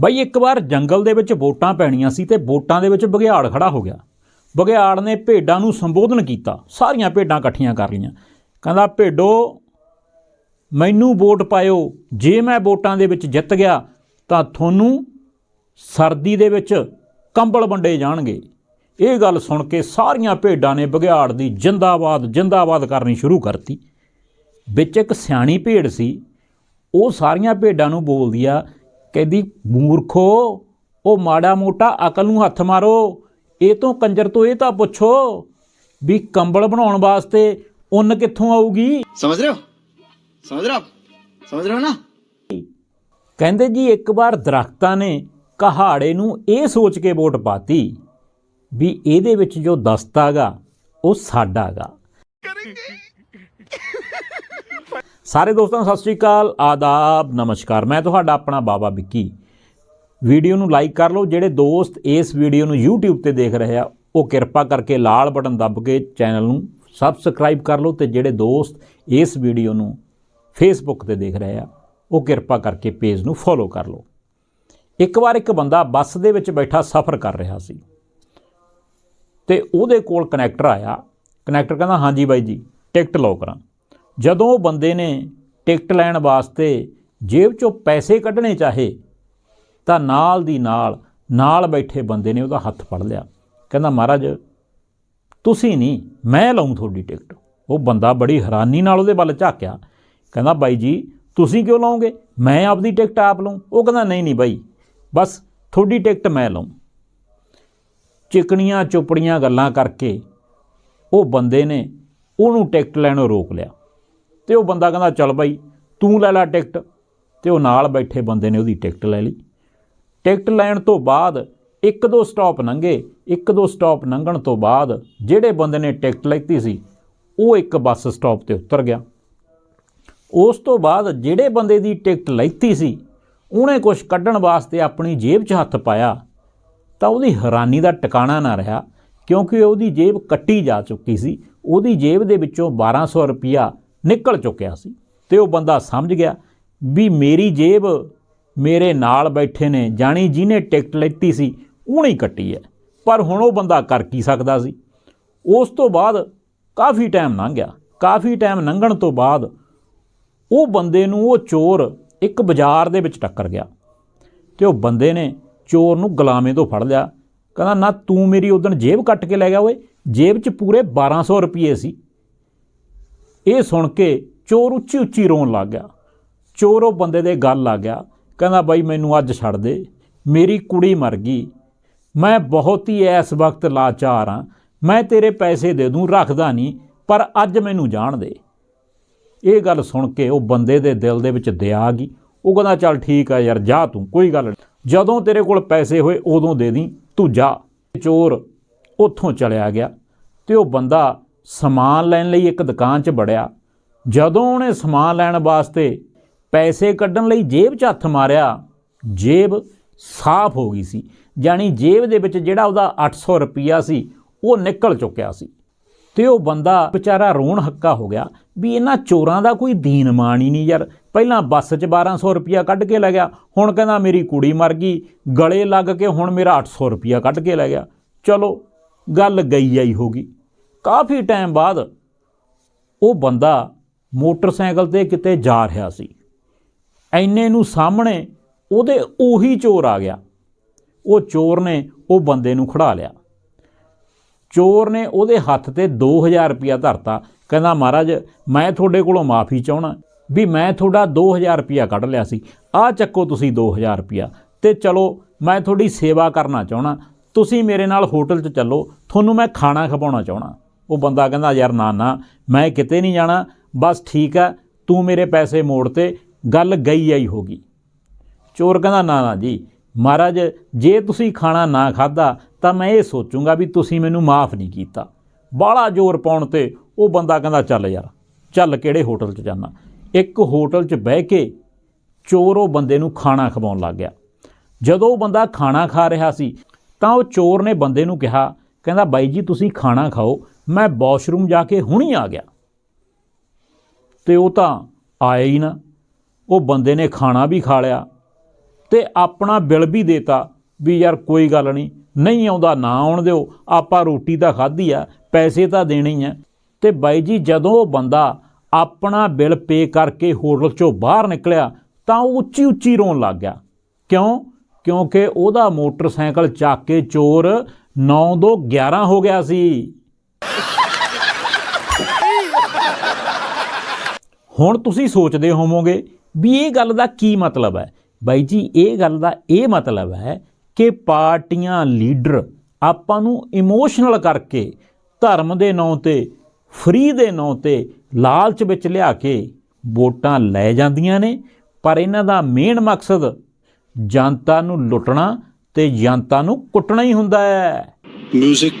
ਬਈ ਇੱਕ ਵਾਰ ਜੰਗਲ ਦੇ ਵਿੱਚ ਵੋਟਾਂ ਪੈਣੀਆਂ ਸੀ ਤੇ ਵੋਟਾਂ ਦੇ ਵਿੱਚ ਬਘਿਆੜ ਖੜਾ ਹੋ ਗਿਆ। ਬਘਿਆੜ ਨੇ ਭੇਡਾਂ ਨੂੰ ਸੰਬੋਧਨ ਕੀਤਾ। ਸਾਰੀਆਂ ਭੇਡਾਂ ਇਕੱਠੀਆਂ ਕਰ ਲਈਆਂ। ਕਹਿੰਦਾ, ਭੇਡੋ, ਮੈਨੂੰ ਵੋਟ ਪਾਇਓ। ਜੇ ਮੈਂ ਵੋਟਾਂ ਦੇ ਵਿੱਚ ਜਿੱਤ ਗਿਆ, ਤਾਂ ਤੁਹਾਨੂੰ ਸਰਦੀ ਦੇ ਵਿੱਚ ਕੰਬਲ ਵੰਡੇ ਜਾਣਗੇ। ਇਹ ਗੱਲ ਸੁਣ ਕੇ ਸਾਰੀਆਂ ਭੇਡਾਂ ਨੇ ਬਘਿਆੜ ਦੀ ਜਿੰਦਾਬਾਦ ਜਿੰਦਾਬਾਦ ਕਰਨੀ ਸ਼ੁਰੂ ਕਰਤੀ। ਵਿੱਚ ਇੱਕ ਸਿਆਣੀ ਭੇਡ ਸੀ। ਉਹ ਸਾਰੀਆਂ ਭੇਡਾਂ ਨੂੰ ਬੋਲਦੀ ਆ ਕਹਿੰਦੀ ਮੂਰਖੋ ਉਹ ਮਾੜਾ ਮੋਟਾ ਅਕਲ ਨੂੰ ਹੱਥ ਮਾਰੋ। ਇਹ ਤੋਂ ਕੰਜਰ ਤੋਂ ਇਹ ਤਾਂ ਪੁੱਛੋ ਵੀ ਕੰਬਲ ਬਣਾਉਣ ਵਾਸਤੇ ਉਨ ਕਿੱਥੋਂ ਆਊਗੀ? ਸਮਝ ਰਹੇ ਹੋ? ਸਮਝ ਰਹੇ ਹੋ ਸਮਝ ਰਹੇ ਹੋ ਨਾ? ਕਹਿੰਦੇ ਜੀ ਇੱਕ ਵਾਰ ਦਰਖਤਾਂ ਨੇ ਕਹਾੜੇ ਨੂੰ ਇਹ ਸੋਚ ਕੇ ਵੋਟ ਪਾਤੀ ਵੀ ਇਹਦੇ ਵਿੱਚ ਜੋ ਦਸਤਾਗਾ ਉਹ ਸਾਡਾਗਾ। ਕਰੇਂਗੇ ਸਾਰੇ ਦੋਸਤਾਂ ਨੂੰ ਸਤਿ ਸ਼੍ਰੀ ਅਕਾਲ, ਆਦਾਬ, ਨਮਸਕਾਰ। ਮੈਂ ਤੁਹਾਡਾ ਆਪਣਾ ਬਾਬਾ ਵਿੱਕੀ। ਵੀਡੀਓ ਨੂੰ ਲਾਈਕ ਕਰ ਲਓ। ਜਿਹੜੇ ਦੋਸਤ ਇਸ ਵੀਡੀਓ ਨੂੰ YouTube ਤੇ ਦੇਖ ਰਹੇ ਆ, ਉਹ ਕਿਰਪਾ ਕਰਕੇ ਲਾਲ ਬਟਨ ਦੱਬ ਕੇ ਚੈਨਲ ਨੂੰ ਸਬਸਕ੍ਰਾਈਬ ਕਰ ਲਓ ਤੇ ਜਿਹੜੇ ਦੋਸਤ ਇਸ ਵੀਡੀਓ ਨੂੰ Facebook ਤੇ ਦੇਖ ਰਹੇ ਆ, ਉਹ ਕਿਰਪਾ ਕਰਕੇ ਪੇਜ ਨੂੰ ਫੋਲੋ ਕਰ ਲਓ। ਇੱਕ ਵਾਰ ਇੱਕ ਬੰਦਾ ਬੱਸ ਦੇ ਵਿੱਚ ਬੈਠਾ ਸਫ਼ਰ ਕਰ ਰਿਹਾ ਸੀ ਤੇ ਉਹਦੇ ਕੋਲ ਕਨੈਕਟਰ ਆਇਆ। ਕਨੈਕਟਰ ਕਹਿੰਦਾ, ਹਾਂਜੀ ਬਾਈ ਜੀ, ਟਿਕਟ ਲਓ ਕਰਾਂ। ਜਦੋਂ ਬੰਦੇ ਨੇ ਟਿਕਟ ਲੈਣ ਵਾਸਤੇ ਜੇਬ ਚੋਂ ਪੈਸੇ ਕੱਢਣੇ ਚਾਹੇ, ਤਾਂ ਨਾਲ ਦੀ ਨਾਲ ਨਾਲ ਬੈਠੇ ਬੰਦੇ ਨੇ ਉਹਦਾ ਹੱਥ ਫੜ ਲਿਆ। ਕਹਿੰਦਾ, ਮਹਾਰਾਜ, ਤੁਸੀਂ ਨਹੀਂ, ਮੈਂ ਲਊਂ ਤੁਹਾਡੀ ਟਿਕਟ। ਉਹ ਬੰਦਾ ਬੜੀ ਹੈਰਾਨੀ ਨਾਲ ਉਹਦੇ ਵੱਲ ਝਾਕਿਆ। ਕਹਿੰਦਾ, ਬਾਈ ਜੀ, ਤੁਸੀਂ ਕਿਉਂ ਲਾਓਗੇ? ਮੈਂ ਆਪਦੀ ਟਿਕਟ ਆਪ ਲਊਂ। ਉਹ ਕਹਿੰਦਾ, ਨਹੀਂ ਨਹੀਂ ਬਾਈ, ਬਸ ਤੁਹਾਡੀ ਟਿਕਟ ਮੈਂ ਲਊਂ। ਚਿਕਣੀਆਂ ਚੁਪੜੀਆਂ ਗੱਲਾਂ ਕਰਕੇ ਉਹ ਬੰਦੇ ਨੇ ਉਹਨੂੰ ਟਿਕਟ ਲੈਣੋਂ ਰੋਕ ਲਿਆ। ਤੇ ਉਹ ਬੰਦਾ ਕਹਿੰਦਾ, ਚੱਲ ਬਾਈ, ਤੂੰ ਲੈ ਲੈ ਟਿਕਟ। ਤੇ ਉਹ ਨਾਲ ਬੈਠੇ ਬੰਦੇ ਨੇ ਉਹਦੀ ਟਿਕਟ ਲੈ ਲਈ। ਟਿਕਟ ਲੈਣ ਤੋਂ ਬਾਅਦ ਇੱਕ ਦੋ ਸਟਾਪ ਲੰਘੇ ਇੱਕ ਦੋ ਸਟਾਪ ਲੰਘਣ ਤੋਂ ਬਾਅਦ ਜਿਹੜੇ ਬੰਦੇ ਨੇ ਟਿਕਟ ਲੈਤੀ ਸੀ, ਉਹ ਇੱਕ ਬੱਸ ਸਟਾਪ ਤੇ ਉਤਰ ਗਿਆ। ਉਸ ਤੋਂ ਬਾਅਦ ਜਿਹੜੇ ਬੰਦੇ ਦੀ ਟਿਕਟ ਲੈਤੀ ਸੀ, ਉਹਨੇ ਕੁਝ ਕੱਢਣ ਵਾਸਤੇ ਆਪਣੀ ਜੇਬ 'ਚ ਹੱਥ ਪਾਇਆ, ਤਾਂ ਉਹਦੀ ਹੈਰਾਨੀ ਦਾ ਟਿਕਾਣਾ ਨਾ ਰਿਹਾ, ਕਿਉਂਕਿ ਉਹਦੀ ਜੇਬ ਕੱਟੀ ਜਾ ਚੁੱਕੀ ਸੀ। ਉਹਦੀ ਜੇਬ ਦੇ ਵਿੱਚੋਂ 1200 ਰੁਪਿਆ ਨਿਕਲ ਚੁੱਕਿਆ ਸੀ ਤੇ ਉਹ ਬੰਦਾ ਸਮਝ ਗਿਆ ਵੀ ਮੇਰੀ ਜੇਬ ਮੇਰੇ ਨਾਲ ਬੈਠੇ ਨੇ, ਜਾਣੀ ਜਿਹਨੇ ਟਿਕਟ ਲੈਤੀ ਸੀ, ਉਹਨੇ ਹੀ ਕੱਟੀ ਹੈ। ਪਰ ਹੁਣ ਉਹ ਬੰਦਾ ਕਰ ਕੀ ਸਕਦਾ ਸੀ? ਉਸ ਤੋਂ ਬਾਅਦ ਕਾਫੀ ਟਾਈਮ ਲੰਘ ਗਿਆ। ਕਾਫੀ ਟਾਈਮ ਲੰਘਣ ਤੋਂ ਬਾਅਦ ਉਹ ਬੰਦੇ ਨੂੰ ਉਹ ਚੋਰ ਇੱਕ ਬਾਜ਼ਾਰ ਦੇ ਵਿੱਚ ਟੱਕਰ ਗਿਆ ਤੇ ਉਹ ਬੰਦੇ ਨੇ ਚੋਰ ਨੂੰ ਗੁਲਾਮੇ ਤੋਂ ਫੜ ਲਿਆ। ਕਹਿੰਦਾ, ਨਾ ਤੂੰ ਮੇਰੀ ਉਦਣ ਜੇਬ ਕੱਟ ਕੇ ਲੈ ਗਿਆ ਓਏ। ਜੇਬ 'ਚ ਪੂਰੇ 1200 ਰੁਪਏ ਸੀ। ਇਹ ਸੁਣ ਕੇ ਚੋਰ ਉੱਚੀ ਉੱਚੀ ਰੋਣ ਲੱਗ ਗਿਆ। ਚੋਰ ਉਹ ਬੰਦੇ ਦੇ ਗੱਲ ਲੱਗ ਗਿਆ। ਕਹਿੰਦਾ, ਬਾਈ, ਮੈਨੂੰ ਅੱਜ ਛੱਡ ਦੇ। ਮੇਰੀ ਕੁੜੀ ਮਰ ਗਈ। ਮੈਂ ਬਹੁਤ ਹੀ ਇਸ ਵਕਤ ਲਾਚਾਰ ਹਾਂ। ਮੈਂ ਤੇਰੇ ਪੈਸੇ ਦੇ ਦੂੰ, ਰੱਖਦਾ ਨਹੀਂ, ਪਰ ਅੱਜ ਮੈਨੂੰ ਜਾਣ ਦੇ। ਇਹ ਗੱਲ ਸੁਣ ਕੇ ਉਹ ਬੰਦੇ ਦੇ ਦਿਲ ਦੇ ਵਿੱਚ ਦਇਆ ਆ ਗਈ। ਉਹ ਕਹਿੰਦਾ, ਚੱਲ ਠੀਕ ਆ ਯਾਰ, ਜਾ ਤੂੰ, ਕੋਈ ਗੱਲ ਨਹੀਂ। ਜਦੋਂ ਤੇਰੇ ਕੋਲ ਪੈਸੇ ਹੋਏ, ਉਦੋਂ ਦੇ ਦੀ, ਤੂੰ ਜਾ। ਚੋਰ ਉੱਥੋਂ ਚਲਿਆ ਗਿਆ ਤੇ ਉਹ ਬੰਦਾ ਸਮਾਨ ਲੈਣ ਲਈ ਇੱਕ ਦੁਕਾਨ 'ਚ ਵੜਿਆ। ਜਦੋਂ ਉਹਨੇ ਸਮਾਨ ਲੈਣ ਵਾਸਤੇ ਪੈਸੇ ਕੱਢਣ ਲਈ ਜੇਬ 'ਚ ਹੱਥ ਮਾਰਿਆ, ਜੇਬ ਸਾਫ਼ ਹੋ ਗਈ ਸੀ। ਜਾਣੀ ਜੇਬ ਦੇ ਵਿੱਚ ਜਿਹੜਾ ਉਹਦਾ 800 ਰੁਪਿਆ ਸੀ, ਉਹ ਨਿਕਲ ਚੁੱਕਿਆ ਸੀ। ਤੇ ਉਹ ਬੰਦਾ ਵਿਚਾਰਾ ਰੋਣ ਹੱਕਾ ਹੋ ਗਿਆ ਵੀ ਇਹਨਾਂ ਚੋਰਾਂ ਦਾ ਕੋਈ ਦੀਨ ਮਾਣ ਹੀ ਨਹੀਂ ਯਾਰ। ਪਹਿਲਾਂ ਬੱਸ 'ਚ 1200 ਰੁਪਿਆ ਕੱਢ ਕੇ ਲੈ ਗਿਆ, ਹੁਣ ਕਹਿੰਦਾ ਮੇਰੀ ਕੁੜੀ ਮਰ ਗਈ, ਗਲੇ ਲੱਗ ਕੇ ਹੁਣ ਮੇਰਾ 800 ਰੁਪਿਆ ਕੱਢ ਕੇ ਲੈ ਗਿਆ। ਚਲੋ, ਗੱਲ ਗਈ ਆਈ ਹੋਗੀ ਕਾਫੀ ਟਾਈਮ ਬਾਅਦ ਉਹ ਬੰਦਾ ਮੋਟਰਸਾਈਕਲ ਤੇ ਕਿਤੇ ਜਾ ਰਿਹਾ ਸੀ। ਐਨੇ ਨੂੰ ਸਾਹਮਣੇ ਉਹਦੇ ਉਹੀ ਚੋਰ ਆ ਗਿਆ। ਉਹ ਚੋਰ ਨੇ ਉਹ ਬੰਦੇ ਨੂੰ ਖੜਾ ਲਿਆ। ਚੋਰ ਨੇ ਉਹਦੇ ਹੱਥ ਤੇ 2000 ਰੁਪਇਆ ਧਰਤਾ। ਕਹਿੰਦਾ, ਮਹਾਰਾਜ, ਮੈਂ ਤੁਹਾਡੇ ਕੋਲੋਂ ਮਾਫੀ ਚਾਹਣਾ ਵੀ ਮੈਂ ਤੁਹਾਡਾ 2000 ਰੁਪਇਆ ਕੱਢ ਲਿਆ ਸੀ। ਆਹ ਚੱਕੋ ਤੁਸੀਂ 2000 ਰੁਪਇਆ। ਤੇ ਚਲੋ, ਮੈਂ ਤੁਹਾਡੀ ਸੇਵਾ ਕਰਨਾ ਚਾਹਣਾ ਤੁਸੀਂ ਮੇਰੇ ਨਾਲ ਹੋਟਲ 'ਚ ਚੱਲੋ। ਤੁਹਾਨੂੰ ਮੈਂ ਖਾਣਾ ਖਵਾਉਣਾ ਚਾਹਣਾ ਉਹ ਬੰਦਾ ਕਹਿੰਦਾ, ਯਾਰ ਨਾ ਨਾ, ਮੈਂ ਕਿਤੇ ਨਹੀਂ ਜਾਣਾ, ਬਸ ਠੀਕ ਹੈ ਤੂੰ ਮੇਰੇ ਪੈਸੇ ਮੋੜ ਤੇ, ਗੱਲ ਗਈ ਆਈ ਹੋਗੀ ਚੋਰ ਕਹਿੰਦਾ, ਨਾ ਨਾ ਜੀ, ਮਹਾਰਾਜ, ਜੇ ਤੁਸੀਂ ਖਾਣਾ ਨਾ ਖਾਦਾ ਤਾਂ ਮੈਂ ਇਹ ਸੋਚੂੰਗਾ ਵੀ ਤੁਸੀਂ ਮੈਨੂੰ ਮਾਫ ਨਹੀਂ ਕੀਤਾ। ਬਾਹਲਾ ਜ਼ੋਰ ਪਾਉਣ ਤੇ ਉਹ ਬੰਦਾ ਕਹਿੰਦਾ, ਚੱਲ ਯਾਰ, ਚੱਲ ਕਿਹੜੇ ਹੋਟਲ 'ਚ ਜਾਣਾ ਇੱਕ ਹੋਟਲ 'ਚ ਬਹਿ ਕੇ ਚੋਰ ਉਹ ਬੰਦੇ ਨੂੰ ਖਾਣਾ ਖਵਾਉਣ ਲੱਗ ਗਿਆ। ਜਦੋਂ ਉਹ ਬੰਦਾ ਖਾਣਾ ਖਾ ਰਿਹਾ ਸੀ, ਤਾਂ ਉਹ ਚੋਰ ਨੇ ਬੰਦੇ ਨੂੰ ਕਿਹਾ, ਕਹਿੰਦਾ, ਬਾਈ ਜੀ, ਤੁਸੀਂ ਖਾਣਾ ਖਾਓ ਮੈਂ ਵਾਸ਼ਰੂਮ ਜਾ ਕੇ ਹੁਣੀ ਆ ਗਿਆ। ਤੇ ਉਹ ਤਾਂ ਆਇਆ ਹੀ ਨਾ। ਉਹ ਬੰਦੇ ਨੇ ਖਾਣਾ ਵੀ ਖਾ ਲਿਆ ਤੇ ਆਪਣਾ ਬਿੱਲ ਵੀ ਦੇਤਾ ਵੀ ਯਾਰ ਕੋਈ ਗੱਲ ਨਹੀਂ ਨਹੀਂ ਆਉਂਦਾ ਨਾ ਆਉਣ ਦਿਓ, ਆਪਾਂ ਰੋਟੀ ਤਾਂ ਖਾਧੀ ਆ, ਪੈਸੇ ਤਾਂ ਦੇਣੇ ਹੀ ਆ। ਤੇ ਬਾਈ ਜੀ, ਜਦੋਂ ਉਹ ਬੰਦਾ ਆਪਣਾ ਬਿੱਲ ਪੇ ਕਰਕੇ ਹੋਟਲ ਚੋਂ ਬਾਹਰ ਨਿਕਲਿਆ ਤਾਂ ਉਹ ਉੱਚੀ ਉੱਚੀ ਰੋਣ ਲੱਗ ਗਿਆ। ਕਿਉਂ? ਕਿਉਂਕਿ ਉਹਦਾ ਮੋਟਰਸਾਈਕਲ ਚੱਕ ਕੇ ਚੋਰ 9 ਤੋਂ 11 ਹੋ ਗਿਆ ਸੀ। ਹੁਣ ਤੁਸੀਂ ਸੋਚਦੇ ਹੋਵੋਗੇ ਵੀ ਇਹ ਗੱਲ ਦਾ ਕੀ ਮਤਲਬ ਹੈ? ਬਾਈ ਜੀ, ਇਹ ਗੱਲ ਦਾ ਇਹ ਮਤਲਬ ਹੈ ਕਿ ਪਾਰਟੀਆਂ ਲੀਡਰ ਆਪਾਂ ਨੂੰ ਇਮੋਸ਼ਨਲ ਕਰਕੇ ਧਰਮ ਦੇ ਨਾਂ ਤੇ, ਫਰੀ ਦੇ ਨਾਂ ਤੇ ਲਾਲਚ ਵਿੱਚ ਲਿਆ ਕੇ ਵੋਟਾਂ ਲੈ ਜਾਂਦੀਆਂ ਨੇ। ਪਰ ਇਹਨਾਂ ਦਾ ਮੇਨ ਮਕਸਦ ਜਨਤਾ ਨੂੰ ਲੁੱਟਣਾ ਤੇ ਜਨਤਾ ਨੂੰ ਕੁੱਟਣਾ ਹੀ ਹੁੰਦਾ ਹੈ। Music